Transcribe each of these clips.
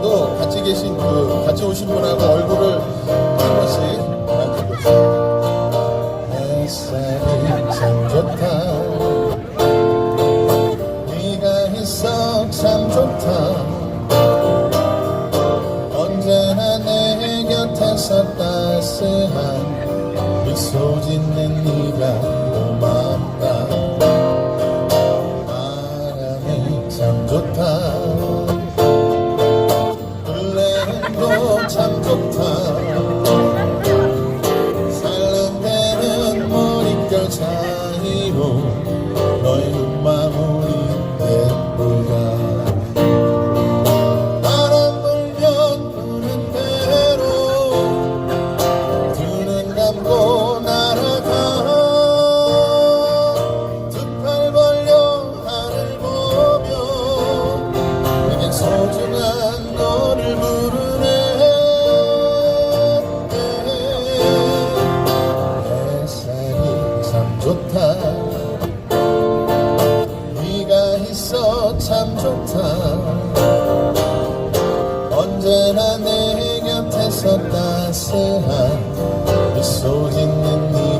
하고 얼굴을 한 번씩 만지고 있어요. 햇살이 참 좋다. 네가 있어 참 좋다. 언제나 내 곁에서 따스한 미소 짓는 네가 소중한 너를 부르네. 햇살이 참 좋다. 네가 있어 참 좋다. 언제나 내 곁에서 따스한 미소 짓는 네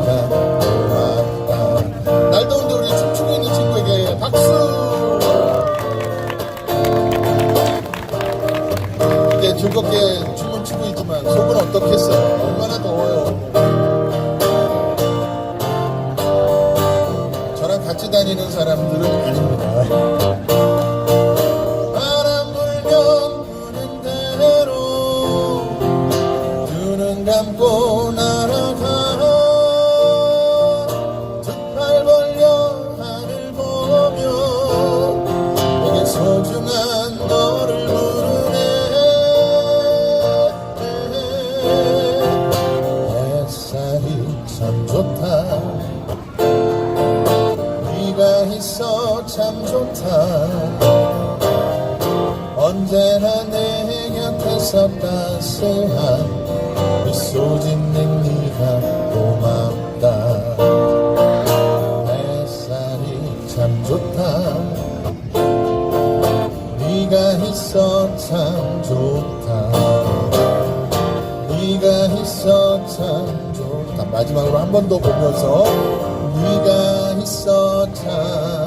같이 다니는 사람들은 아닙니다. 바람 불면 부는 대로 두눈 감고 날아가 두 팔 벌려 하늘 보며 내게 소중한 있어 참 좋다. 언제나 내 곁에서 따스한 미소 짓는 네가 고맙다. 햇살이 참 좋다. 네가 있어 참 좋다. 네가 있어 참 좋다. 마지막으로 한 번 더 보면서 네가 있어 참 좋다